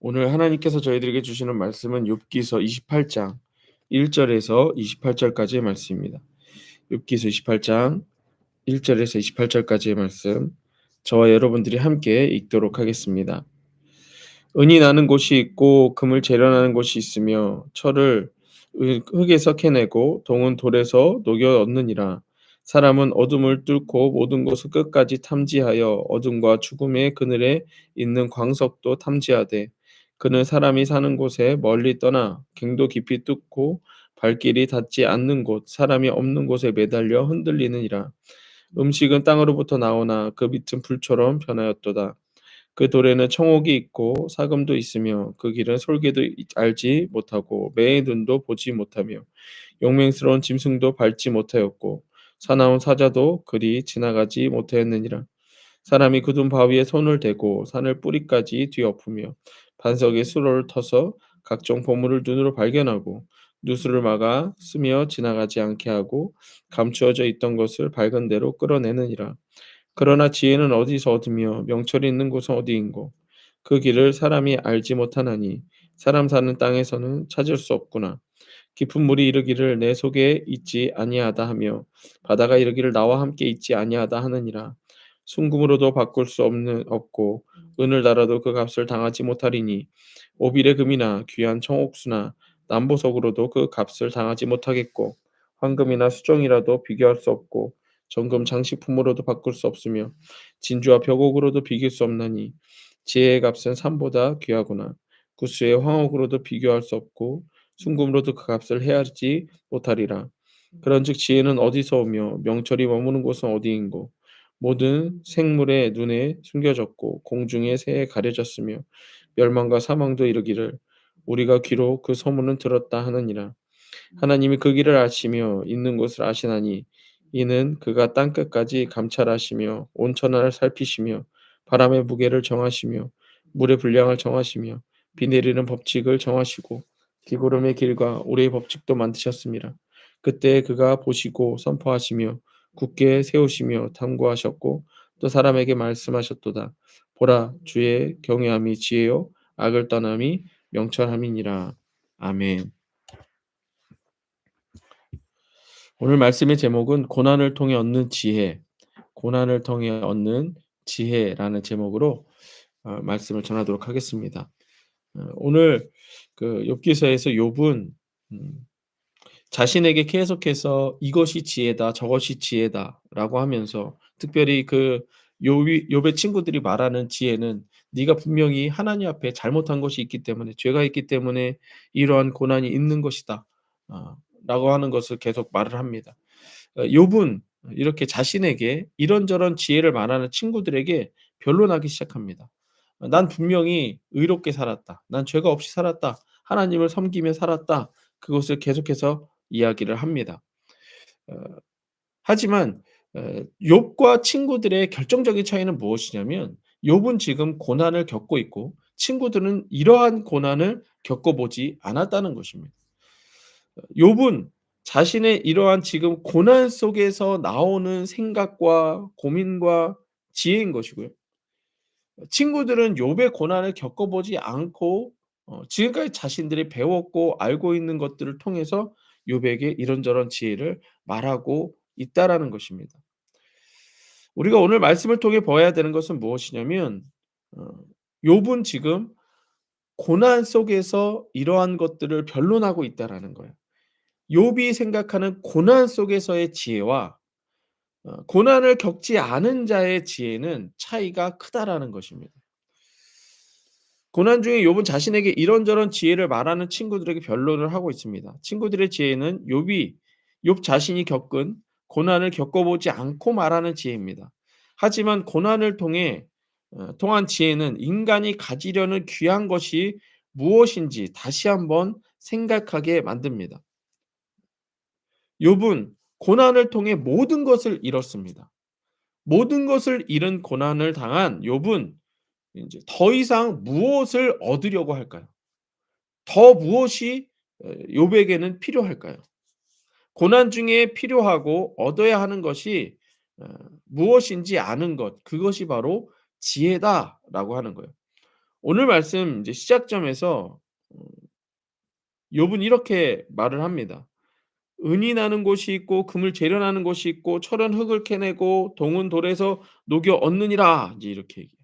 오늘 하나님께서 저희들에게 주시는 말씀은 욥기서 28장 1절에서 28절까지의 말씀입니다. 욥기서 28장 1절에서 28절까지의 말씀 저와 여러분들이 함께 읽도록 하겠습니다. 은이 나는 곳이 있고 금을 재련하는 곳이 있으며 철을 흙에서 캐내고 동은 돌에서 녹여 얻느니라. 사람은 어둠을 뚫고 모든 곳을 끝까지 탐지하여 어둠과 죽음의 그늘에 있는 광석도 탐지하되 그는 사람이 사는 곳에 멀리 떠나 갱도 깊이 뚫고 발길이 닿지 않는 곳 사람이 없는 곳에 매달려 흔들리느니라. 음식은 땅으로부터 나오나 그 밑은 불처럼 변하였도다. 그 돌에는 청옥이 있고 사금도 있으며 그 길은 솔개도 알지 못하고 매의 눈도 보지 못하며 용맹스러운 짐승도 밟지 못하였고 사나운 사자도 그리 지나가지 못하였느니라. 사람이 굳은 바위에 손을 대고 산을 뿌리까지 뒤엎으며 반석에 수로를 터서 각종 보물을 눈으로 발견하고 누수를 막아 스며 지나가지 않게 하고 감추어져 있던 것을 밝은 대로 끌어내느니라. 그러나 지혜는 어디서 얻으며 명철이 있는 곳은 어디인고 그 길을 사람이 알지 못하나니 사람 사는 땅에서는 찾을 수 없구나. 깊은 물이 이르기를 내 속에 있지 아니하다 하며 바다가 이르기를 나와 함께 있지 아니하다 하느니라. 순금으로도 바꿀 수 없는 없고 은을 달아도 그 값을 당하지 못하리니 오빌의 금이나 귀한 청옥수나 남보석으로도 그 값을 당하지 못하겠고 황금이나 수정이라도 비교할 수 없고 정금 장식품으로도 바꿀 수 없으며 진주와 벽옥으로도 비길 수 없나니 지혜의 값은 산보다 귀하구나 구수의 황옥으로도 비교할 수 없고 순금으로도 그 값을 헤아리지 못하리라. 그런즉 지혜는 어디서 오며 명철이 머무는 곳은 어디인고? 모든 생물의 눈에 숨겨졌고 공중의 새에 가려졌으며 멸망과 사망도 이르기를 우리가 귀로 그 소문은 들었다 하느니라. 하나님이 그 길을 아시며 있는 곳을 아시나니 이는 그가 땅 끝까지 감찰하시며 온 천하를 살피시며 바람의 무게를 정하시며 물의 분량을 정하시며 비 내리는 법칙을 정하시고 기구름의 길과 우리의 법칙도 만드셨습니다. 그때 그가 보시고 선포하시며 굳게 세우시며 탐구하셨고 또 사람에게 말씀하셨도다. 보라 주의 경외함이 지혜요 악을 떠남이 명철함이니라. 아멘. 오늘 말씀의 제목은 고난을 통해 얻는 지혜, 고난을 통해 얻는 지혜라는 제목으로 어, 말씀을 전하도록 하겠습니다. 어, 오늘 그 욥기서에서 욥은 음, 자신에게 계속해서 이것이 지혜다, 저것이 지혜다라고 하면서 특별히 그 욥이 욥의 친구들이 말하는 지혜는 네가 분명히 하나님 앞에 잘못한 것이 있기 때문에 죄가 있기 때문에 이러한 고난이 있는 것이다. 어, 라고 하는 것을 계속 말을 합니다. 어, 욥은 이렇게 자신에게 이런저런 지혜를 말하는 친구들에게 변론하기 시작합니다. 어, 난 분명히 의롭게 살았다. 난 죄가 없이 살았다. 하나님을 섬기며 살았다. 그것을 계속해서 이야기를 합니다. 어, 하지만 어, 욥과 친구들의 결정적인 차이는 무엇이냐면 욥은 지금 고난을 겪고 있고 친구들은 이러한 고난을 겪어보지 않았다는 것입니다. 욥은 자신의 이러한 지금 고난 속에서 나오는 생각과 고민과 지혜인 것이고요. 친구들은 욥의 고난을 겪어보지 않고 어 지금까지 자신들이 배웠고 알고 있는 것들을 통해서 욥에게 이런저런 지혜를 말하고 있다라는 것입니다. 우리가 오늘 말씀을 통해 봐야 되는 것은 무엇이냐면 어 욥은 지금 고난 속에서 이러한 것들을 변론하고 있다라는 거예요. 욥이 생각하는 고난 속에서의 지혜와 어 고난을 겪지 않은 자의 지혜는 차이가 크다라는 것입니다. 고난 중에 욥은 자신에게 이런저런 지혜를 말하는 친구들에게 변론을 하고 있습니다. 친구들의 지혜는 욥이 욥 자신이 겪은 고난을 겪어보지 않고 말하는 지혜입니다. 하지만 고난을 통해 어 통한 지혜는 인간이 가지려는 귀한 것이 무엇인지 다시 한번 생각하게 만듭니다. 욥은 고난을 통해 모든 것을 잃었습니다. 모든 것을 잃은 고난을 당한 욥은 인제 더 이상 무엇을 얻으려고 할까요? 더 무엇이 어 욥에게는 필요할까요? 고난 중에 필요하고 얻어야 하는 것이 어 무엇인지 아는 것 그것이 바로 지혜다라고 하는 거예요. 오늘 말씀 이제 시작점에서 어 욥은 이렇게 말을 합니다. " 은이 나는 곳이 있고 금을 재련하는 곳이 있고 철은 흙을 캐내고 동은 돌에서 녹여 얻느니라." 이제 이렇게 얘기해요.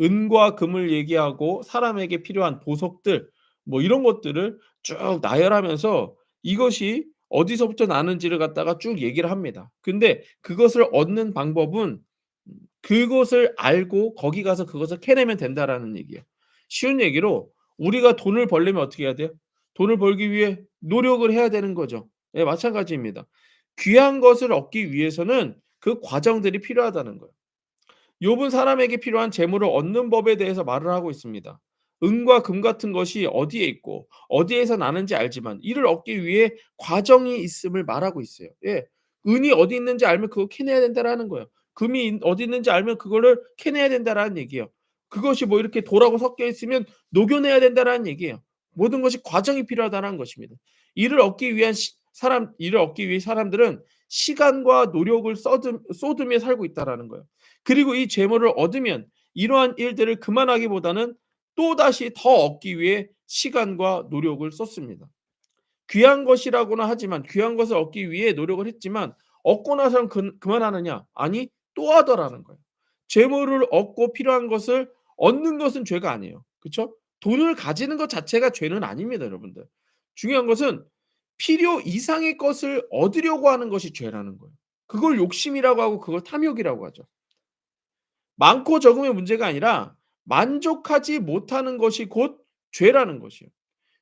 은과 금을 얘기하고 사람에게 필요한 보석들 뭐 이런 것들을 쭉 나열하면서 이것이 어디서부터 나는지를 갖다가 쭉 얘기를 합니다. 근데 그것을 얻는 방법은 음 그것을 알고 거기 가서 그것을 캐내면 된다라는 얘기예요. 쉬운 얘기로 우리가 돈을 벌려면 어떻게 해야 돼요? 돈을 벌기 위해 노력을 해야 되는 거죠. 예 마찬가지입니다. 귀한 것을 얻기 위해서는 그 과정들이 필요하다는 거예요. 욥은 사람에게 필요한 재물을 얻는 법에 대해서 말을 하고 있습니다. 은과 금 같은 것이 어디에 있고 어디에서 나는지 알지만 이를 얻기 위해 과정이 있음을 말하고 있어요. 예. 은이 어디 있는지 알면 그거 캐내야 된다라는 거예요. 금이 있 어디 있는지 알면 그거를 캐내야 된다라는 얘기예요. 그것이 뭐 이렇게 돌하고 섞여 있으면 녹여내야 된다라는 얘기예요. 모든 것이 과정이 필요하다는 것입니다. 이를 얻기 위한 시 사람 이를 얻기 위해 사람들은 시간과 노력을 써듬 쏟으며 살고 있다라는 거예요. 그리고 이 재물을 얻으면 이러한 일들을 그만하기보다는 또다시 더 얻기 위해 시간과 노력을 썼습니다. 귀한 것이라고는 하지만 귀한 것을 얻기 위해 노력을 했지만 얻고 나서는 그 그만하느냐? 아니 또 하더라는 거예요. 재물을 얻고 필요한 것을 얻는 것은 죄가 아니에요. 그쵸? 돈을 가지는 것 자체가 죄는 아닙니다 여러분들. 중요한 것은 필요 이상의 것을 얻으려고 하는 것이 죄라는 거예요. 그걸 욕심이라고 하고 그걸 탐욕이라고 하죠. 많고 적음의 문제가 아니라 만족하지 못하는 것이 곧 죄라는 것이에요.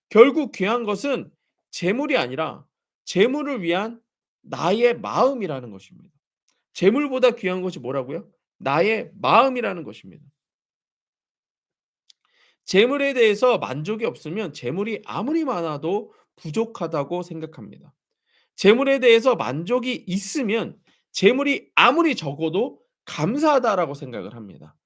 결국 귀한 것은 재물이 아니라 재물을 위한 나의 마음이라는 것입니다. 재물보다 귀한 것이 뭐라고요? 나의 마음이라는 것입니다. 재물에 대해서 만족이 없으면 재물이 아무리 많아도 부족하다고 생각합니다. 재물에 대해서 만족이 있으면 재물이 아무리 적어도 감사하다라고 생각을 합니다.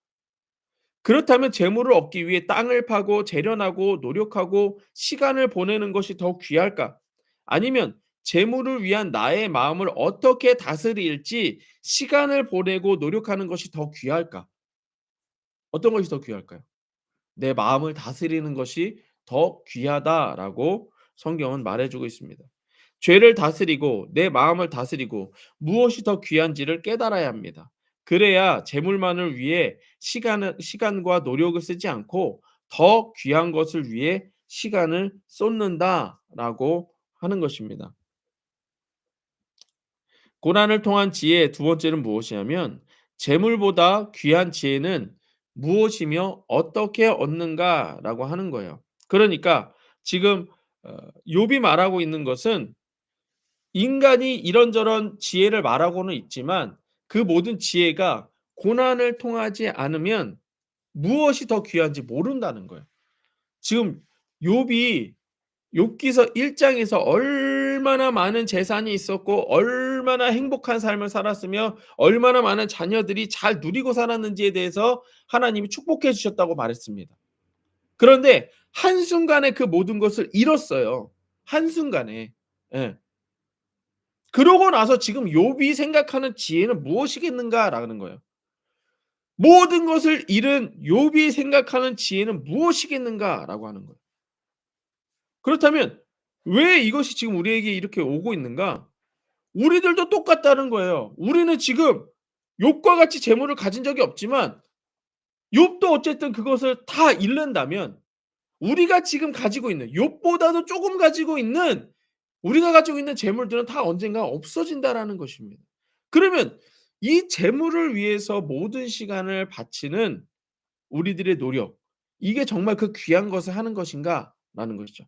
그렇다면 재물을 얻기 위해 땅을 파고 재련하고 노력하고 시간을 보내는 것이 더 귀할까? 아니면 재물을 위한 나의 마음을 어떻게 다스릴지 시간을 보내고 노력하는 것이 더 귀할까? 어떤 것이 더 귀할까요? 내 마음을 다스리는 것이 더 귀하다라고 성경은 말해 주고 있습니다. 죄를 다스리고 내 마음을 다스리고 무엇이 더 귀한지를 깨달아야 합니다. 그래야 재물만을 위해 시간을 시간과 노력을 쓰지 않고 더 귀한 것을 위해 시간을 쏟는다라고 하는 것입니다. 고난을 통한 지혜 두 번째는 무엇이냐면 재물보다 귀한 지혜는 무엇이며 어떻게 얻는가라고 하는 거예요. 그러니까 지금 어 욥이 말하고 있는 것은 인간이 이런저런 지혜를 말하고는 있지만 그 모든 지혜가 고난을 통하지 않으면 무엇이 더 귀한지 모른다는 거예요. 지금 욥이 욥기서 1 장에서 얼마나 많은 재산이 있었고 얼 마나 행복한 삶을 살았으며 얼마나 많은 자녀들이 잘 누리고 살았는지에 대해서 하나님이 축복해 주셨다고 말했습니다. 그런데 한순간에 그 모든 것을 잃었어요. 한순간에. 예. 그러고 나서 지금 욥이 생각하는 지혜는 무엇이겠는가라는 거예요. 모든 것을 잃은 욥이 생각하는 지혜는 무엇이겠는가라고 하는 거예요. 그렇다면 왜 이것이 지금 우리에게 이렇게 오고 있는가? 우리들도 똑같다는 거예요. 우리는 지금 욥과 같이 재물을 가진 적이 없지만 욥도 어쨌든 그것을 다 잃는다면 우리가 지금 가지고 있는 욥보다도 쪼금 가지고 있는 우리가 가지고 있는 재물들은 다 언젠가 없어진다라는 것입니다. 그러면 이 재물을 위해서 모든 시간을 바치는 우리들의 노력 이게 정말 그 귀한 것을 하는 것인가라는 것이죠.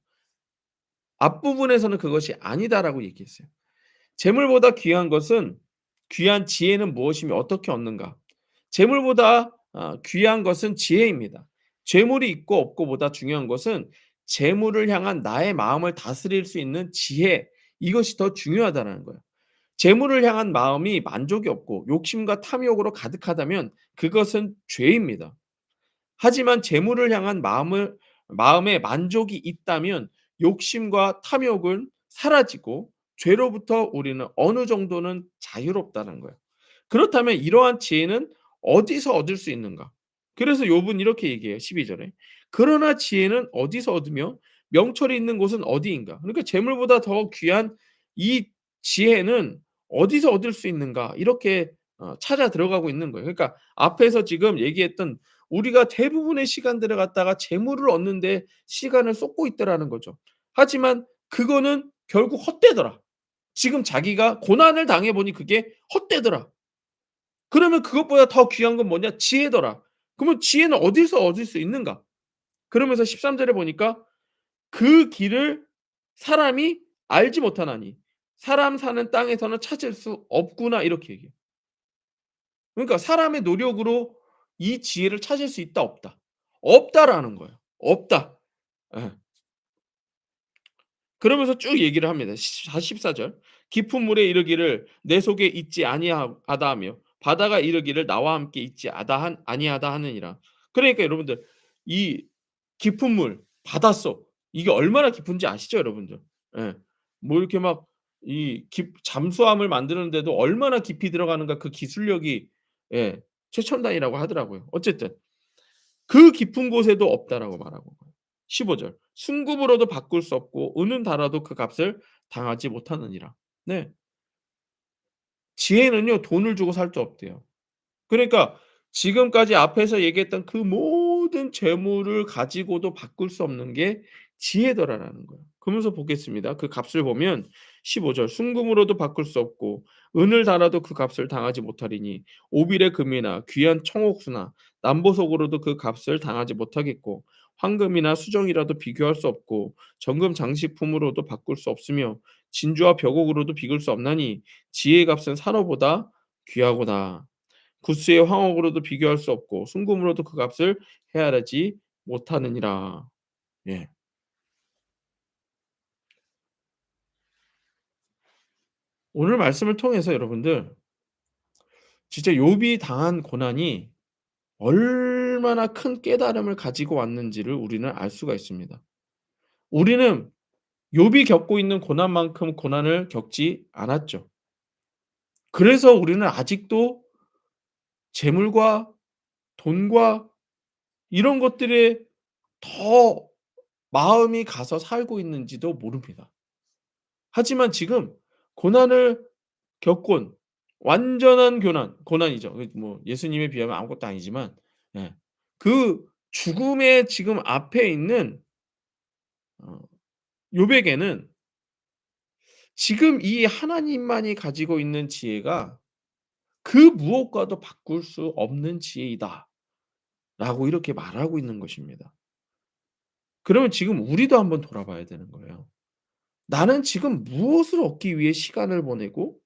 앞부분에서는 그것이 아니다라고 얘기했어요. 재물보다 귀한 것은 귀한 지혜는 무엇이며 어떻게 얻는가? 재물보다 아 귀한 것은 지혜입니다. 재물이 있고 없고보다 중요한 것은 재물을 향한 나의 마음을 다스릴 수 있는 지혜 이것이 더 중요하다라는 거예요. 재물을 향한 마음이 만족이 없고 욕심과 탐욕으로 가득하다면 그것은 죄입니다. 하지만 재물을 향한 마음을 마음에 만족이 있다면 욕심과 탐욕은 사라지고 죄로부터 우리는 어느 정도는 자유롭다는 거예요. 그렇다면 이러한 지혜는 어디서 얻을 수 있는가? 그래서 욥은 이렇게 얘기해요. 12절에. 그러나 지혜는 어디서 얻으며 명철이 있는 곳은 어디인가? 그러니까 재물보다 더 귀한 이 지혜는 어디서 얻을 수 있는가? 이렇게 어 찾아 들어가고 있는 거예요. 그러니까 앞에서 지금 얘기했던 우리가 대부분의 시간들을 갖다가 재물을 얻는 데 시간을 쏟고 있다라는 거죠. 하지만 그거는 결국 헛되더라. 지금 자기가 고난을 당해 보니 그게 헛되더라. 그러면 그것보다 더 귀한 건 뭐냐? 지혜더라. 그러면 지혜는 어디서 얻을 수 있는가? 그러면서 13 절에 보니까 그 길을 사람이 알지 못하나니 사람 사는 땅에서는 찾을 수 없구나 이렇게 얘기해요. 그러니까 사람의 노력으로 이 지혜를 찾을 수 있다 없다. 없다라는 거예요. 없다. 예. 그러면서 쭉 얘기를 합니다. 시 14절. 깊은 물에 이르기를 내 속에 있지 아니하다 하며 바다가 이르기를 나와 함께 있지 아다 아니하다 하느니라. 그러니까 여러분들 이 깊은 물, 바닷속 이게 얼마나 깊은지 아시죠, 여러분들? 예. 뭐 이렇게 막이깊 잠수함을 만드는데도 얼마나 깊이 들어가는가 그 기술력이 예 최첨단이라고 하더라고요. 어쨌든 그 깊은 곳에도 없다라고 말하고 15절. 순금으로도 바꿀 수 없고 은은 달아도 그 값을 당하지 못하느니라. 네. 지혜는요 돈을 주고 살 수 없대요. 그러니까 지금까지 앞에서 얘기했던 그 모든 재물을 가지고도 바꿀 수 없는 게 지혜더라라는 거예요. 그러면서 보겠습니다. 그 값을 보면 15절 순금으로도 바꿀 수 없고 은을 달아도 그 값을 당하지 못하리니 오빌의 금이나 귀한 청옥수나 남보석으로도 그 값을 당하지 못하겠고 황금이나 수정이라도 비교할 수 없고 정금 장식품으로도 바꿀 수 없으며 진주와 벽옥으로도 비길 수 없나니 지혜의 값은 산호보다 귀하구나. 구스의 황옥으로도 비교할 수 없고 순금으로도 그 값을 헤아리지 못하느니라. 예. 오늘 말씀을 통해서 여러분들 진짜 욥이 당한 고난이 얼 마나 큰 깨달음을 가지고 왔는지를 우리는 알 수가 있습니다. 우리는 욥이 겪고 있는 고난만큼 고난을 겪지 않았죠. 그래서 우리는 아직도 재물과 돈과 이런 것들에 더 마음이 가서 살고 있는지도 모릅니다. 하지만 지금 고난을 겪곤 완전한 교난 고난이죠. 그뭐 예수님에 비하면 아무것도 아니지만 예. 그 죽음의 지금 앞에 있는 어 욥에게는 지금 이 하나님만이 가지고 있는 지혜가 그 무엇과도 바꿀 수 없는 지혜이다 라고 이렇게 말하고 있는 것입니다. 그러면 지금 우리도 한번 돌아봐야 되는 거예요. 나는 지금 무엇을 얻기 위해 시간을 보내고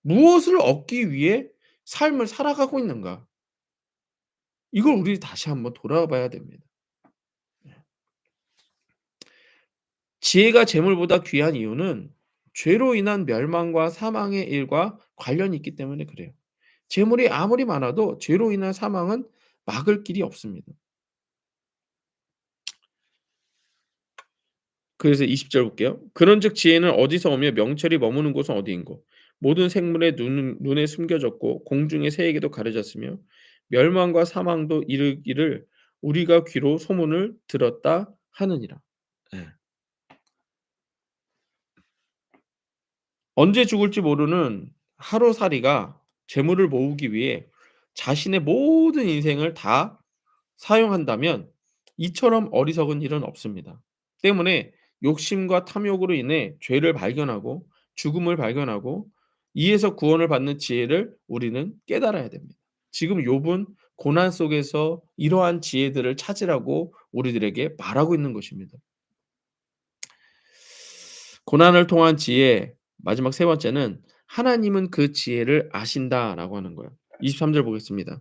무엇을 얻기 위해 삶을 살아가고 있는가? 이걸 우리 다시 한번 돌아봐야 됩니다. 네. 지혜가 재물보다 귀한 이유는 죄로 인한 멸망과 사망의 일과 관련이 있기 때문에 그래요. 재물이 아무리 많아도 죄로 인한 사망은 막을 길이 없습니다. 그래서 20절 볼게요. 그런즉 지혜는 어디서 오며 명철이 머무는 곳은 어디인고 모든 생물의 눈, 눈에 숨겨졌고 공중의 새에게도 가려졌으며 멸망과 사망도 이르기를 우리가 귀로 소문을 들었다 하느니라. 예. 언제 죽을지 모르는 하루살이가 재물을 모으기 위해 자신의 모든 인생을 다 사용한다면 이처럼 어리석은 일은 없습니다. 때문에 욕심과 탐욕으로 인해 죄를 발견하고 죽음을 발견하고 이에서 구원을 받는 지혜를 우리는 깨달아야 됩니다. 지금 욥은 고난 속에서 이러한 지혜들을 찾으라고 우리들에게 말하고 있는 것입니다. 고난을 통한 지혜 마지막 세 번째는 하나님은 그 지혜를 아신다라고 하는 거예요. 23절 보겠습니다.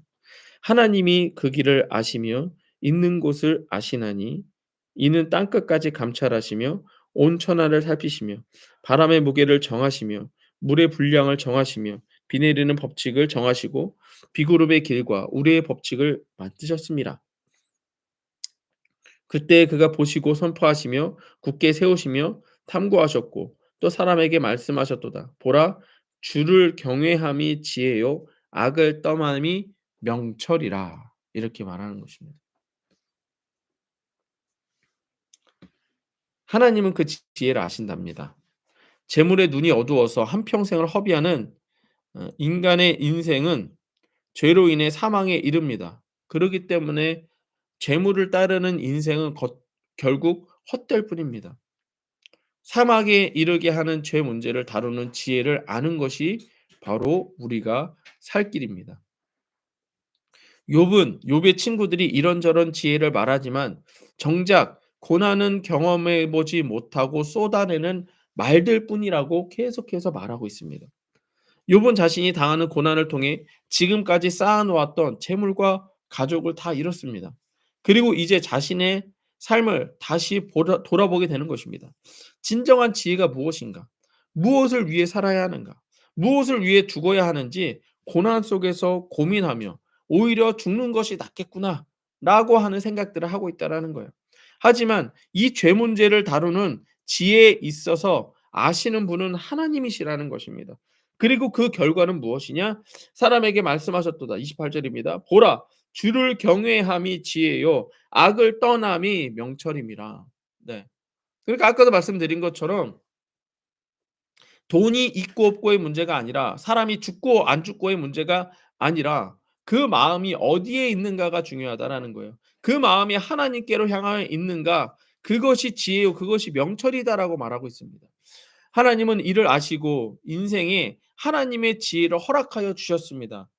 하나님이 그 길을 아시며 있는 곳을 아시나니 이는 땅 끝까지 감찰하시며 온 천하를 살피시며 바람의 무게를 정하시며 물의 분량을 정하시며 비 내리는 법칙을 정하시고 비그룹의 길과 우레의 법칙을 만드셨습니다. 그때 그가 보시고 선포하시며 굳게 세우시며 탐구하셨고 또 사람에게 말씀하셨도다. 보라 주를 경외함이 지혜요 악을 떠남이 명철이라. 이렇게 말하는 것입니다. 하나님은 그지 지혜를 아신답니다. 재물에 눈이 어두워서 한평생을 허비하는 어 인간의 인생은 죄로 인해 사망에 이릅니다. 그러기 때문에 재물을 따르는 인생은 것 결국 헛될 뿐입니다. 사막에 이르게 하는 죄 문제를 다루는 지혜를 아는 것이 바로 우리가 살 길입니다. 욥은 욥의 친구들이 이런저런 지혜를 말하지만 정작 고난은 경험해 보지 못하고 쏟아내는 말들 뿐이라고 계속해서 말하고 있습니다. 욥은 자신이 당하는 고난을 통해 지금까지 쌓아 놓았던 재물과 가족을 다 잃었습니다. 그리고 이제 자신의 삶을 다시 보라 돌아보게 되는 것입니다. 진정한 지혜가 무엇인가? 무엇을 위해 살아야 하는가? 무엇을 위해 죽어야 하는지 고난 속에서 고민하며 '오히려 죽는 것이 낫겠구나.'라고 하는 생각들을 하고 있다라는 거예요. 하지만 이 죄 문제를 다루는 지혜에 있어서 아시는 분은 하나님이시라는 것입니다. 그리고 그 결과는 무엇이냐? 사람에게 말씀하셨도다. 28 절입니다. "보라 주를 경외함이 지혜요 악을 떠남이 명철임이라." 네. 그러니까 아까도 말씀드린 것처럼 돈이 있고 없고의 문제가 아니라 사람이 죽고 안 죽고의 문제가 아니라 그 마음이 어디에 있는가가 중요하다라는 거예요. 그 마음이 하나님께로 향하여 있는가 그것이 지혜요 그것이 명철이다라고 말하고 있습니다. 하나님은 이를 아시고 인생에 하나님의 지혜를 허락하여 주셨습니다.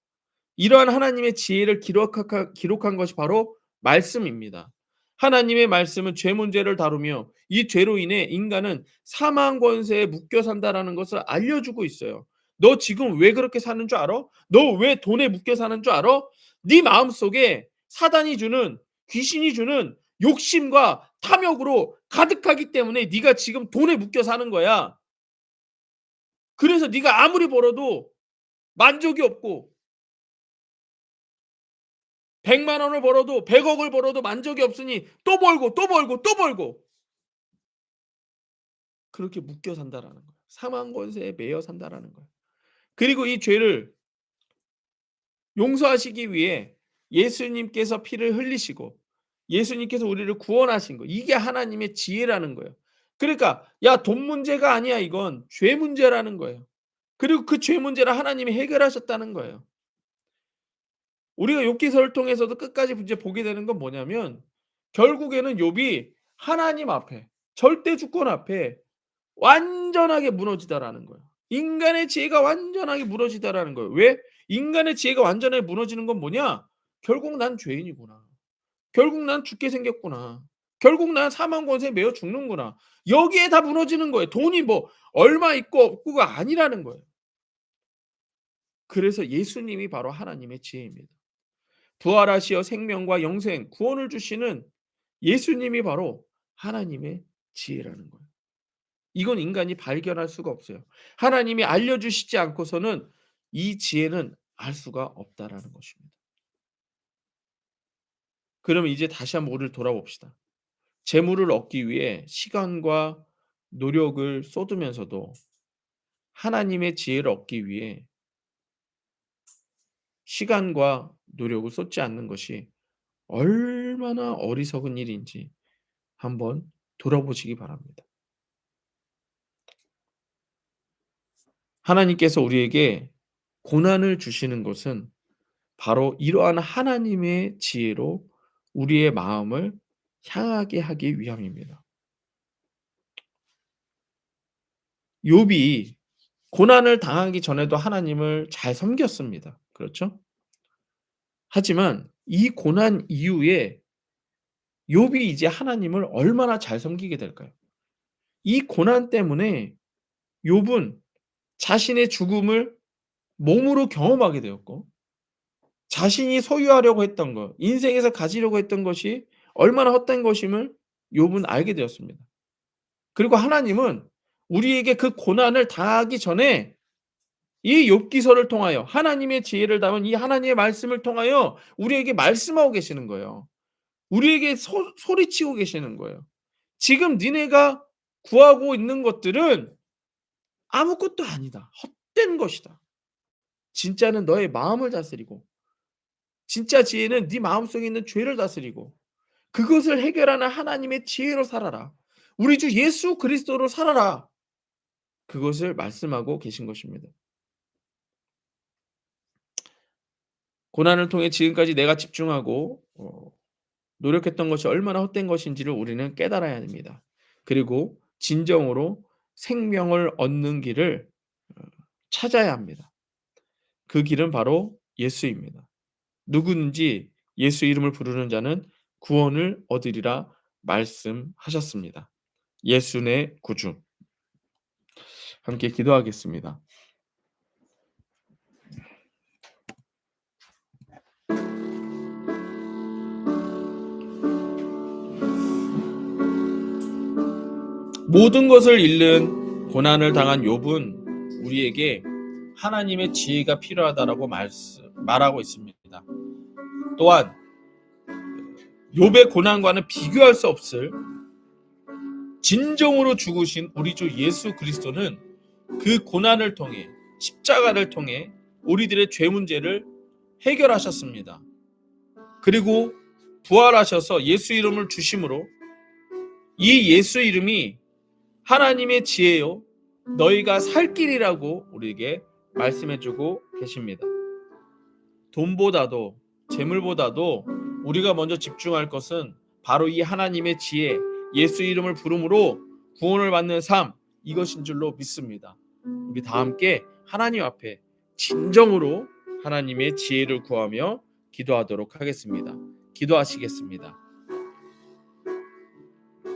이러한 하나님의 지혜를 기록한 것이 바로 말씀입니다. 하나님의 말씀은 죄 문제를 다루며 이 죄로 인해 인간은 사망 권세에 묶여 산다라는 것을 알려주고 있어요. "너 지금 왜 그렇게 사는 줄 알아? 너 왜 돈에 묶여 사는 줄 알아? 네 마음속에 사단이 주는 귀신이 주는 욕심과 탐욕으로 가득하기 때문에 네가 지금 돈에 묶여 사는 거야." 그래서 네가 아무리 벌어도 만족이 없고 100만 원을 벌어도 100 억을 벌어도 만족이 없으니 또 벌고 또 벌고 또 벌고 그렇게 묶여 산다라는 거예요. 사망 권세에 매여 산다라는 거예요. 그리고 이 죄를 용서하시기 위해 예수님께서 피를 흘리시고 예수님께서 우리를 구원하신 거 이게 하나님의 지혜라는 거예요. 그러니까 야 돈 문제가 아니야 이건 죄 문제라는 거예요. 그리고 그 죄 문제를 하나님이 해결하셨다는 거예요. 우리가 욥기서를 통해서도 끝까지 이제 보게 되는 건 뭐냐면 결국에는 욥이 하나님 앞에 절대 주권 앞에 완전하게 무너지다라는 거예요. 인간의 지혜가 완전하게 무너지다라는 거예요. 왜? 인간의 지혜가 완전하게 무너지는 건 뭐냐? 결국 난 죄인이구나. 결국 난 죽게 생겼구나. 결국 난 사망 권세에 매여 죽는구나. 여기에 다 무너지는 거예요. 돈이 뭐 얼마 있고 없고가 아니라는 거예요. 그래서 예수님이 바로 하나님의 지혜입니다. 부활하시어 생명과 영생, 구원을 주시는 예수님이 바로 하나님의 지혜라는 거예요. 이건 인간이 발견할 수가 없어요. 하나님이 알려주시지 않고서는 이 지혜는 알 수가 없다라는 것입니다. 그러면 이제 다시 한번 우리를 돌아봅시다. 재물을 얻기 위해 시간과 노력을 쏟으면서도 하나님의 지혜를 얻기 위해 시간과 노력을 쏟지 않는 것이 얼마나 어리석은 일인지 한번 돌아보시기 바랍니다. 하나님께서 우리에게 고난을 주시는 것은 바로 이러한 하나님의 지혜로 우리의 마음을 향하게 하기 위함입니다. 욥이 고난을 당하기 전에도 하나님을 잘 섬겼습니다. 그렇죠? 하지만 이 고난 이후에 욥이 이제 하나님을 얼마나 잘 섬기게 될까요? 이 고난 때문에 욥은 자신의 죽음을 몸으로 경험하게 되었고 자신이 소유하려고 했던 것, 인생에서 가지려고 했던 것이 얼마나 헛된 것임을 욥은 알게 되었습니다. 그리고 하나님은 우리에게 그 고난을 당하기 전에 이 욥기서를 통하여 하나님의 지혜를 담은 이 하나님의 말씀을 통하여 우리에게 말씀하고 계시는 거예요. 우리에게 소, 소리치고 계시는 거예요. 지금 니네가 구하고 있는 것들은 아무것도 아니다. 헛된 것이다. 진짜는 너의 마음을 다스리고 진짜 지혜는 네 마음속에 있는 죄를 다스리고 그것을 해결하는 하나님의 지혜로 살아라. 우리 주 예수 그리스도로 살아라. 그것을 말씀하고 계신 것입니다. 고난을 통해 지금까지 내가 집중하고 어, 노력했던 것이 얼마나 헛된 것인지를 우리는 깨달아야 합니다. 그리고 진정으로 생명을 얻는 길을 어, 찾아야 합니다. 그 길은 바로 예수입니다. 누구든지 예수 이름을 부르는 자는 구원을 얻으리라 말씀하셨습니다. 예수의 구주. 함께 기도하겠습니다. 모든 것을 잃는 고난을 당한 욥은 우리에게 하나님의 지혜가 필요하다라고 말씀, 말하고 있습니다. 또한 욥의 고난과는 비교할 수 없을 진정으로 죽으신 우리 주 예수 그리스도는 그 고난을 통해 십자가를 통해 우리들의 죄 문제를 해결하셨습니다. 그리고 부활하셔서 예수 이름을 주심으로 이 예수 이름이 하나님의 지혜요 너희가 살 길이라고 우리에게 말씀해주고 계십니다. 돈보다도 재물보다도 우리가 먼저 집중할 것은 바로 이 하나님의 지혜, 예수 이름을 부름으로 구원을 받는 삶 이것인 줄로 믿습니다. 우리 다 함께 하나님 앞에 진정으로 하나님의 지혜를 구하며 기도하도록 하겠습니다. 기도하시겠습니다.